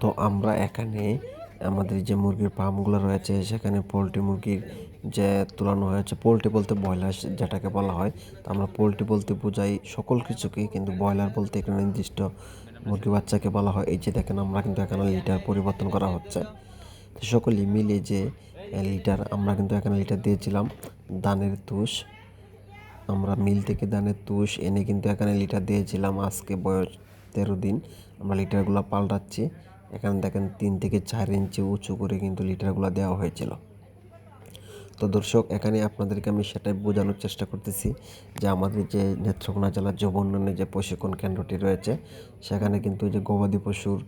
তো আমরা এখানে আমাদের যে মুরগির ফার্মগুলো রয়েছে, সেখানে পোলট্রি মুরগির যে তুলানো হয়েছে, পোলট্রি বলতে ব্রয়লার যেটাকে বলা হয়, তো আমরা পোলট্রি বলতে বোঝাই সকল কিছুকেই, কিন্তু ব্রয়লার বলতে এখানে নির্দিষ্ট মুরগি বাচ্চাকে বলা হয়। এই যে দেখেন, আমরা কিন্তু এখানে লিটার পরিবর্তন করা হচ্ছে। তো সকলেই মিলে যে লিটার আমরা কিন্তু এখানে লিটার দিয়েছিলাম, দানের তুষ। আমরা মিল থেকে দানের তুষ এনে কিন্তু এখানে লিটার দিয়েছিলাম। আজকে বয়স তেরো দিন, আমরা লিটারগুলো পাল্টাচ্ছি। এখানে দেখেন তিন থেকে চার ইঞ্চি উঁচু করে কিন্তু লিটারগুলো দেওয়া হয়েছিল। তো দর্শক, এখানে আপনাদেরকে আমি সেটাই বোঝানোর চেষ্টা করতেছি যে আমাদের যে নেত্রকোনা জেলার যুব উন্নয়নের যে প্রশিক্ষণ কেন্দ্রটি রয়েছে, সেখানে কিন্তু যে গবাদি পশুর,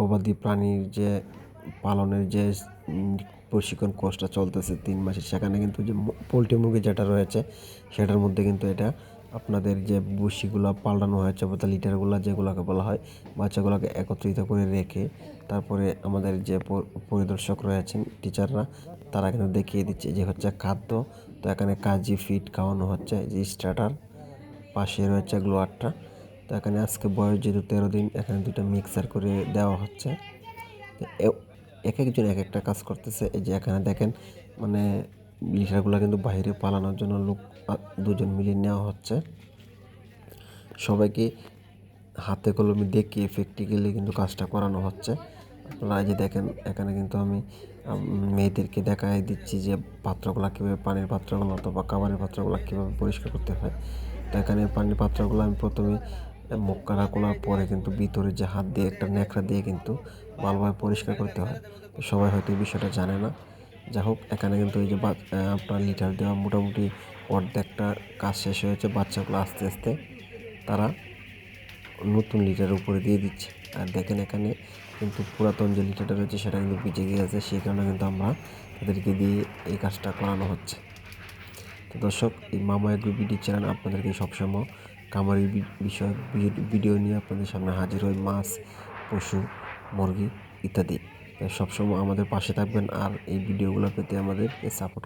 গবাদি প্রাণীর যে পালনের যে প্রশিক্ষণ কোর্সটা চলতেছে তিন মাসের সেখানে কিন্তু যে পোলট্রি মুরগি যেটা রয়েছে, সেটার মধ্যে কিন্তু এটা আপনাদের যে বসিগুলো পাল্টানো হয়েছে, অর্থাৎ লিটারগুলো যেগুলোকে বলা হয়, বাচ্চাগুলোকে একত্রিত করে রেখে তারপরে আমাদের যে পরিদর্শক রয়েছেন, টিচাররা, তারা কিন্তু দেখিয়ে দিচ্ছে যে হচ্ছে খাদ্য, তো এখানে কাজি ফিট খাওয়ানো হচ্ছে, যে স্টার্টার, পাশে রয়েছে গ্লোয়ারটা, তো এখানে আজকে বয়স যেহেতু তেরো দিন, এখানে দুটো মিক্সার করে দেওয়া হচ্ছে এক একজন এক একটা কাজ করতেছে, এই যে এখানে দেখেন মানে লিটারগুলো কিন্তু বাইরে পালানোর জন্য লোক দুজন মিলিয়ে নেওয়া হচ্ছে। সবাইকে হাতে কলমে দেখিয়ে প্র্যাকটিক্যালি কিন্তু কাজটা করানো হচ্ছে। আপনারা যে দেখেন, এখানে কিন্তু আমি মেয়েদেরকে দেখাই দিচ্ছি যে পাত্রগুলো কীভাবে পানির পাত্রগুলো অথবা খাবারের পাত্রগুলো কীভাবে পরিষ্কার করতে হয়। তো এখানে পানির পাত্রগুলো আমি প্রথমে কাড়া করার পরে কিন্তু ভিতরে যে হাত দিয়ে একটা ন্যাকড়া দিয়ে কিন্তু ভালোভাবে পরিষ্কার করতে হয়। সবাই হয়তো এই বিষয়টা জানে না। যা হোক, এখানে কিন্তু এই যে আপনার লিটার দেওয়া মোটামুটি অর্ধেকটা কাজ শেষ হয়েছে বাচ্চাগুলো আস্তে আস্তে। তারা নতুন লিটার উপরে দিয়ে দিচ্ছে। আর দেখেন এখানে কিন্তু পুরাতন যে লিটারটা রয়েছে, সেটা কিন্তু ভিজে গিয়েছে। সেই কারণে কিন্তু আমরা তাদেরকে দিয়ে এই কাজটা করানো হচ্ছে। তো দর্শক, এই মামা এগ্রো বিডি চ্যানেল আপনাদেরকে সবসময় কামারি বিষয়ক ভিডিও নিয়ে আপনাদের সামনে হাজির হয় মাছ, পশু, মুরগি ইত্যাদি। সবসময় আমাদের পাশে থাকবেন আর এই ভিডিওগুলো পেতে আমাদের সাপোর্ট